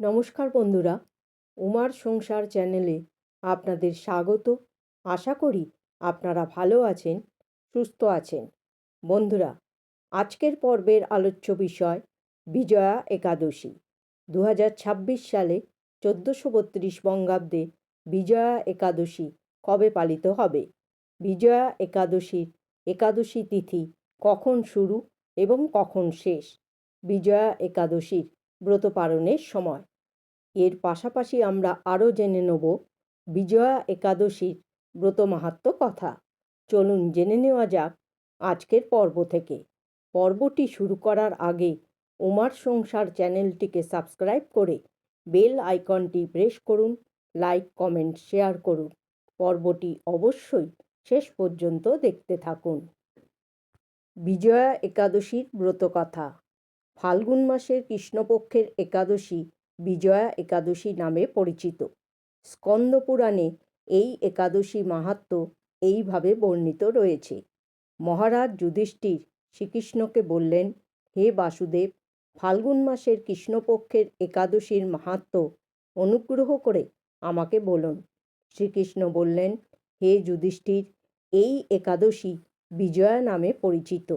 নমস্কার বন্ধুরা, উমার সংসার চ্যানেলে আপনাদের স্বাগত। আশা করি আপনারা ভালো আছেন, সুস্থ আছেন। বন্ধুরা, আজকের পর্বের আলোচ্য বিষয় বিজয়া একাদশী। দু সালে চোদ্দোশো বত্রিশ বঙ্গাব্দে বিজয়া একাদশী কবে পালিত হবে? বিজয়া একাদশীর একাদশী তিথি কখন শুরু এবং কখন শেষ? বিজয়া একাদশীর ব্রত পালনের সময়। এর পাশাপাশি আমরা আরও জেনে নেব বিজয়া একাদশীর ব্রত মাহাত্ম কথা। চলুন জেনে নেওয়া যাক আজকের পর্ব থেকে। পর্বটি শুরু করার আগে উমার সংসার চ্যানেলটিকে সাবস্ক্রাইব করে বেল আইকনটি প্রেস করুন, লাইক, কমেন্ট, শেয়ার করুন। পর্বটি অবশ্যই শেষ পর্যন্ত দেখতে থাকুন। বিজয়া একাদশীর ব্রতকথা ফাল্গুন মাসের কৃষ্ণপক্ষের একাদশী বিজয়া একাদশী নামে পরিচিত। স্কন্দপুরাণে এই একাদশী মাহাত্ম এইভাবে বর্ণিত রয়েছে। মহারাজ যুধিষ্ঠির শ্রীকৃষ্ণকে বললেন, হে বাসুদেব, ফাল্গুন মাসের কৃষ্ণপক্ষের একাদশীর মাহাত্ম অনুগ্রহ করে আমাকে বলুন। শ্রীকৃষ্ণ বললেন, হে যুধিষ্ঠির, এই একাদশী বিজয়া নামে পরিচিত।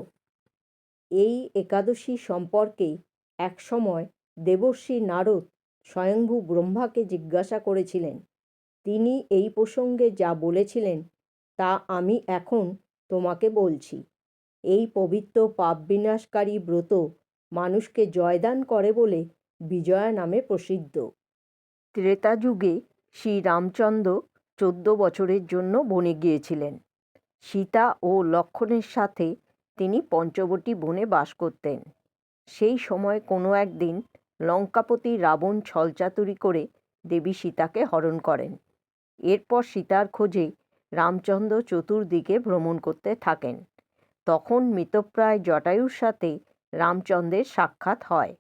এই একাদশী সম্পর্কে একসময় দেবর্ষি নারদ স্বয়ংভূ ব্রহ্মাকে জিজ্ঞাসা করেছিলেন। তিনি এই প্রসঙ্গে যা বলেছিলেন, তা আমি এখন তোমাকে বলছি। এই পবিত্র পাপ বিনাশকারী ব্রত মানুষকে জয়দান করে বলে বিজয়া নামে প্রসিদ্ধ। ত্রেতা যুগে শ্রী রামচন্দ্র চোদ্দ বছরের জন্য বনে গিয়েছিলেন। সীতা ও লক্ষণের সাথে তিনি পঞ্চবটী বনে বাস করতেন। সেই সময় কোনো একদিন লঙ্কাপতি রাবণ ছলচাতুরি করে দেবী সীতাকে হরণ করেন। এরপর সীতার খোঁজে রামচন্দ্র চতুর্দিকে ভ্রমণ করতে থাকেন। তখন মৃতপ্রায় জটায়ুর সাথে রামচন্দ্রের সাক্ষাৎ হয়।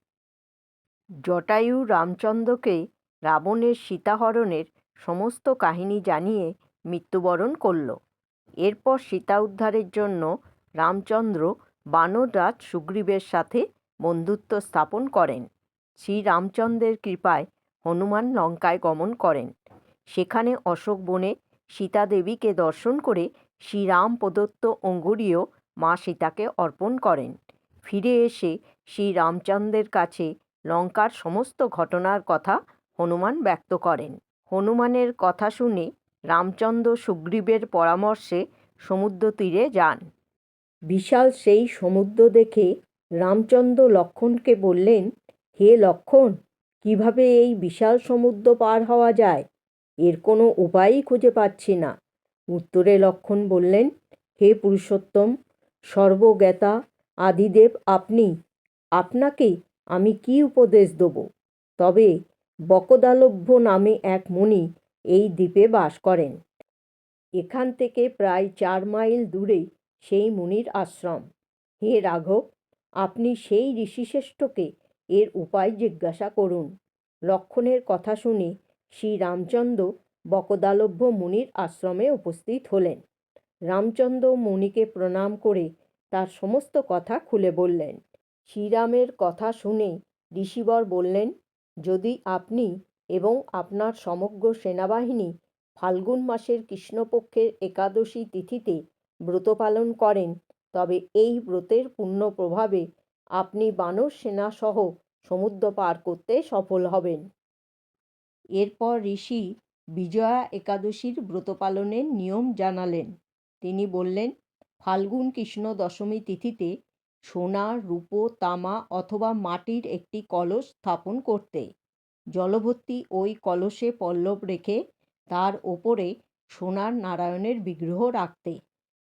জটায়ু রামচন্দ্রকে রাবণের সীতাহরণের সমস্ত কাহিনী জানিয়ে মৃত্যুবরণ করল। এরপর সীতা উদ্ধারের জন্য রামচন্দ্র বানররাজ সুগ্রীবের সাথে বন্ধুত্ব স্থাপন করেন। শ্রীরামচন্দ্রের কৃপায় হনুমান লঙ্কায় গমন করেন। সেখানে অশোক বনে সীতা দেবীকে দর্শন করে শ্রীরাম প্রদত্ত অঙ্গুরীয় মা সীতাকে অর্পণ করেন। ফিরে এসে শ্রীরামচন্দ্রের কাছে লঙ্কার সমস্ত ঘটনার কথা হনুমান ব্যক্ত করেন। হনুমানের কথা শুনে রামচন্দ্র সুগ্রীবের পরামর্শে সমুদ্র তীরে যান। বিশাল সেই সমুদ্র দেখে রামচন্দ্র লক্ষণকে বললেন, হে লক্ষণ, কীভাবে এই বিশাল সমুদ্র পার হওয়া যায়? এর কোনো উপায়ই খুঁজে পাচ্ছি না। উত্তরে লক্ষণ বললেন, হে পুরুষোত্তম, সর্বজ্ঞাতা, আদিদেব, আপনি, আপনাকে আমি কি উপদেশ দেব? তবে বকদালভ্য নামে এক মুনি এই দ্বীপে বাস করেন। এখান থেকে প্রায় চার মাইল দূরে সেই মুনির আশ্রম। হে রাঘব, আপনি সেই ঋষিশ্রেষ্ঠকে এর উপায় জিজ্ঞাসা করুন। লক্ষণের কথা শুনে শ্রীরামচন্দ্র বকদালভ্য মুনির আশ্রমে উপস্থিত হলেন। রামচন্দ্র মুনিকে প্রণাম করে তার সমস্ত কথা খুলে বললেন। শ্রীরামের কথা শুনে ঋষিবর বললেন, যদি আপনি এবং আপনার সমগ্র সেনাবাহিনী ফাল্গুন মাসের কৃষ্ণপক্ষের একাদশী তিথিতে ব্রত পালন করেন। তবে এই ব্রতের পূর্ণ প্রভাবে আপনি বানর সেনাসহ সমুদ্র পার করতে সফল হবেন। এরপর ঋষি বিজয়া একাদশীর ব্রত পালনের নিয়ম জানালেন। তিনি বললেন, ফাল্গুন কৃষ্ণ দশমী তিথিতে সোনা, রূপো, তামা অথবা মাটির একটি কলস স্থাপন করতে। জলভর্তি ওই কলসে পল্লব রেখে তার ওপরে সোনার নারায়ণের বিগ্রহ রাখতে।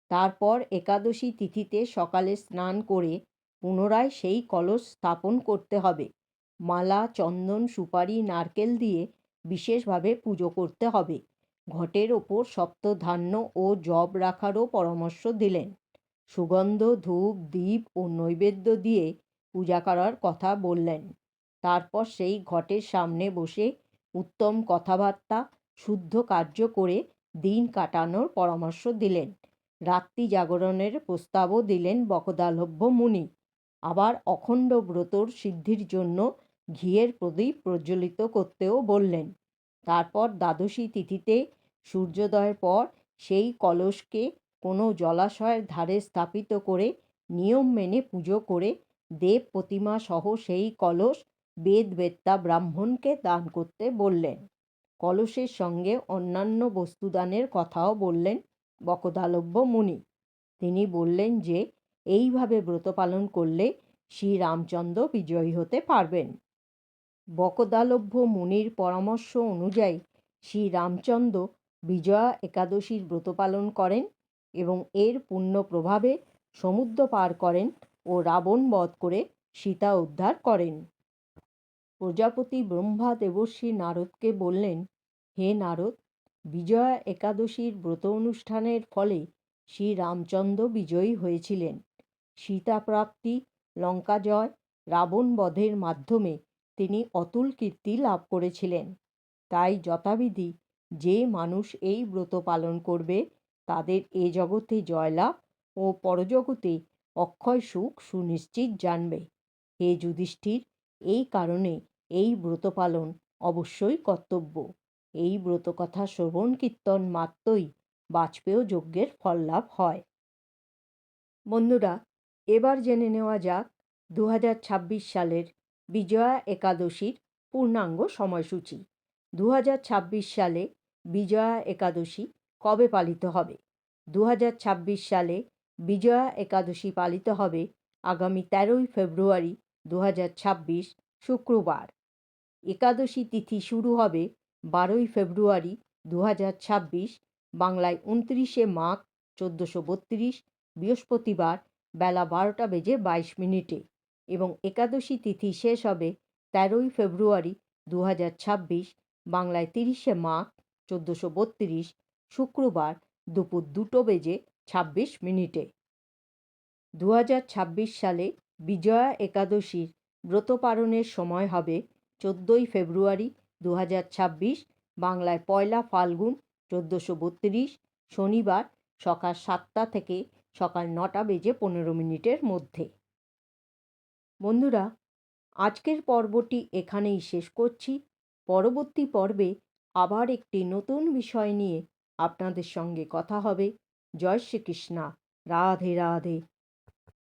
তারপর একাদশী তিথিতে সকালে স্নান করে পুনরায় সেই কলস স্থাপন করতে হবে। মালা, চন্দন, সুপারি, নারকেল দিয়ে বিশেষভাবে পুজো করতে হবে। ঘটের ওপর সপ্তধান্য ও জব রাখারও পরামর্শ দিলেন। সুগন্ধ, ধূপ দ্বীপ ও নৈবেদ্য দিয়ে পূজা করার কথা বললেন। তারপর সেই ঘটের সামনে বসে উত্তম কথাবার্তা, শুদ্ধ কার্য করে দিন কাটানোর পরামর্শ দিলেন। রাত্রি জাগরণের প্রস্তাবও দিলেন বকদালভ্য মুনি। আবার অখণ্ড ব্রতর সিদ্ধির জন্য ঘিয়ের প্রদীপ প্রজ্বলিত করতেও বললেন। তারপর দ্বাদশী তিথিতে সূর্যোদয়ের পর সেই কলসকে কোনো জলাশয়ের ধারে স্থাপিত করে নিয়ম মেনে পুজো করে দেব প্রতিমা সহ সেই কলস বেদবেত্তা ব্রাহ্মণকে দান করতে বললেন। কলসের সঙ্গে অন্যান্য বস্তুদানের কথাও বললেন বকদালব্য মুনি। তিনি বললেন যে, এইভাবে ব্রত পালন করলে শ্রীরামচন্দ্র বিজয়ী হতে পারবেন। বকদালভ্য মুনির পরামর্শ অনুযায়ী শ্রীরামচন্দ্র বিজয়া একাদশীর ব্রত পালন করেন এবং এর পুণ্য প্রভাবে সমুদ্র পার করেন ও রাবণ বধ করে সীতা উদ্ধার করেন। প্রজাপতি ব্রহ্মা দেবর্ষী নারদকে বললেন, হে নারদ বিজয়া একাদশীর ব্রত অনুষ্ঠানের ফলে শ্রীরামচন্দ্র বিজয়ী হয়েছিলেন। সীতা প্রাপ্তি লঙ্কা জয় রাবণ বধের মাধ্যমে তিনি অতুল কীর্তি লাভ করেছিলেন। তাই যথাবিধি যে মানুষ এই ব্রত পালন করবে, তাদের এ জগতে জয়লাভ ও পরজগতে অক্ষয় সুখ সুনিশ্চিত জানবে। হে যুধিষ্ঠির, এই কারণে এই ব্রত পালন অবশ্যই কর্তব্য। এই ব্রতকথা শ্রবণ কীর্তন মাত্রই বাজপেয় যজ্ঞের ফল লাভ হয়। বন্ধুরা, এবার জেনে নেওয়া যাক দু হাজার ছাব্বিশ সালের বিজয়া একাদশীর পূর্ণাঙ্গ সময়সূচি। দু হাজার ছাব্বিশ সালে বিজয়া একাদশী কবে পালিত হবে? দু হাজার ছাব্বিশ সালে বিজয়া একাদশী পালিত হবে আগামী তেরোই ফেব্রুয়ারি দু হাজার ছাব্বিশ শুক্রবার। একাদশী তিথি শুরু হবে বারোই ফেব্রুয়ারি দু হাজার ছাব্বিশ, বাংলায় উনত্রিশে মাঘ চোদ্দোশো বত্রিশ, বৃহস্পতিবার বেলা বারোটা বেজে বাইশ মিনিটে এবং একাদশী তিথি শেষ হবে তেরোই ফেব্রুয়ারি দু হাজার ছাব্বিশ, বাংলায় তিরিশে মাঘ চোদ্দোশো বত্রিশ, শুক্রবার দুপুর দুটো বেজে ছাব্বিশ মিনিটে। দু হাজার ছাব্বিশ সালে বিজয়া একাদশীর ব্রত পালনের সময় হবে চোদ্দোই ফেব্রুয়ারি দু হাজার ছাব্বিশ, বাংলায় পয়লা ফাল্গুন চোদ্দোশো বত্রিশ, শনিবার সকাল সাতটা থেকে সকাল নটা বেজে পনেরো মিনিটের মধ্যে। বন্ধুরা, আজকের পর্বটি এখানেই শেষ করছি। পরবর্তী পর্বে আবার একটি নতুন বিষয় নিয়ে আপনাদের সঙ্গে কথা হবে। জয় শ্রীকৃষ্ণা। রাধে রাধে।